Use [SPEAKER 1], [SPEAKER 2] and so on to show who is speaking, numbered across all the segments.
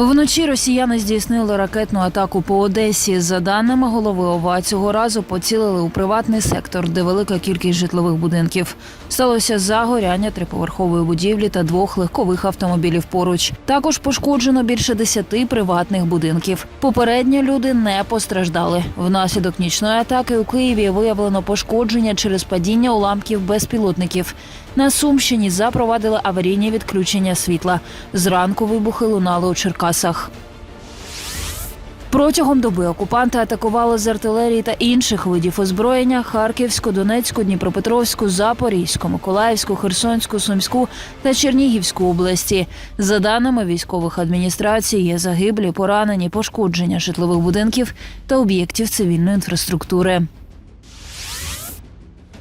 [SPEAKER 1] Вночі росіяни здійснили ракетну атаку по Одесі. За даними голови ОВА, цього разу поцілили у приватний сектор, де велика кількість житлових будинків. Сталося загоряння триповерхової будівлі та двох легкових автомобілів поруч. Також пошкоджено більше десяти приватних будинків. Попередньо люди не постраждали. Внаслідок нічної атаки у Києві виявлено пошкодження через падіння уламків безпілотників. На Сумщині запровадили аварійні відключення світла. Зранку вибухи лунали у Черкасах. Протягом доби окупанти атакували з артилерії та інших видів озброєння Харківську, Донецьку, Дніпропетровську, Запорізьку, Миколаївську, Херсонську, Сумську та Чернігівську області. За даними військових адміністрацій, є загиблі, поранені, пошкодження житлових будинків та об'єктів цивільної інфраструктури.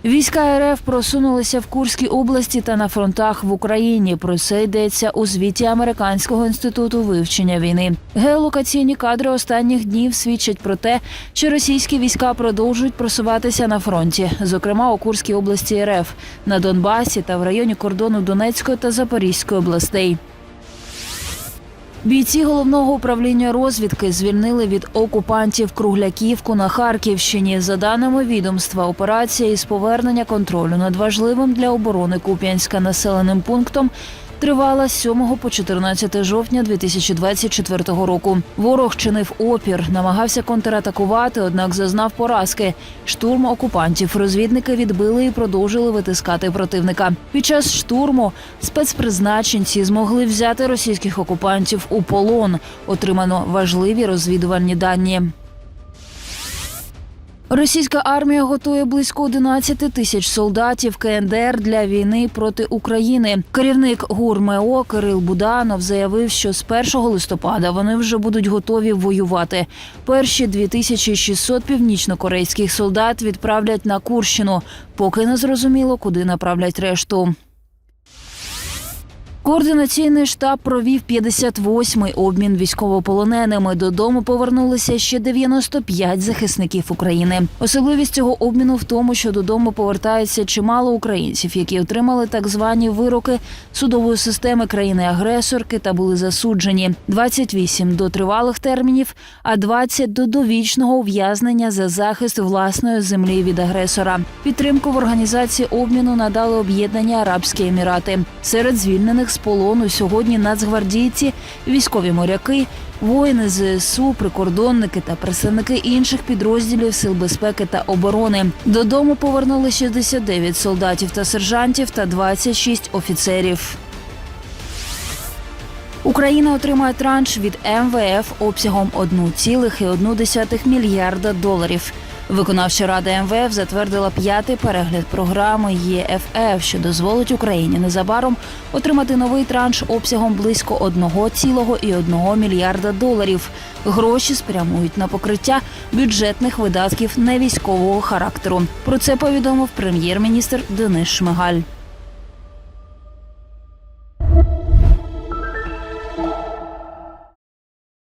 [SPEAKER 1] Війська РФ просунулися в Курській області та на фронтах в Україні. Про це йдеться у звіті Американського інституту вивчення війни. Геолокаційні кадри останніх днів свідчать про те, що російські війська продовжують просуватися на фронті, зокрема у Курській області РФ, на Донбасі та в районі кордону Донецької та Запорізької областей. Бійці головного управління розвідки звільнили від окупантів Кругляківку на Харківщині. За даними відомства, операція із повернення контролю над важливим для оборони Куп'янська населеним пунктом тривала з 7 по 14 жовтня 2024 року. Ворог чинив опір, намагався контратакувати, однак зазнав поразки. Штурм окупантів розвідники відбили і продовжили витискати противника. Під час штурму спецпризначенці змогли взяти російських окупантів у полон. Отримано важливі розвідувальні дані. Російська армія готує близько 11 тисяч солдатів КНДР для війни проти України. Керівник ГУР-МЕО Кирил Буданов заявив, що з 1 листопада вони вже будуть готові воювати. Перші 2600 північнокорейських солдат відправлять на Курщину, поки не зрозуміло, куди направлять решту. Координаційний штаб провів 58-й обмін військовополоненими. Додому повернулися ще 95 захисників України. Особливість цього обміну в тому, що додому повертається чимало українців, які отримали так звані вироки судової системи країни-агресорки та були засуджені. 28 до тривалих термінів, а 20 до довічного ув'язнення за захист власної землі від агресора. Підтримку в організації обміну надали об'єднані Арабські Емірати. Серед звільнених полону сьогодні нацгвардійці, військові моряки, воїни ЗСУ, прикордонники та представники інших підрозділів сил безпеки та оборони. Додому повернули 69 солдатів та сержантів та 26 офіцерів. Україна отримає транш від МВФ обсягом 1,1 мільярда доларів. Виконавча рада МВФ затвердила п'ятий перегляд програми ЄФФ, що дозволить Україні незабаром отримати новий транш обсягом близько 1,1 мільярда доларів. Гроші спрямують на покриття бюджетних видатків невійськового характеру. Про це повідомив прем'єр-міністр Денис Шмигаль.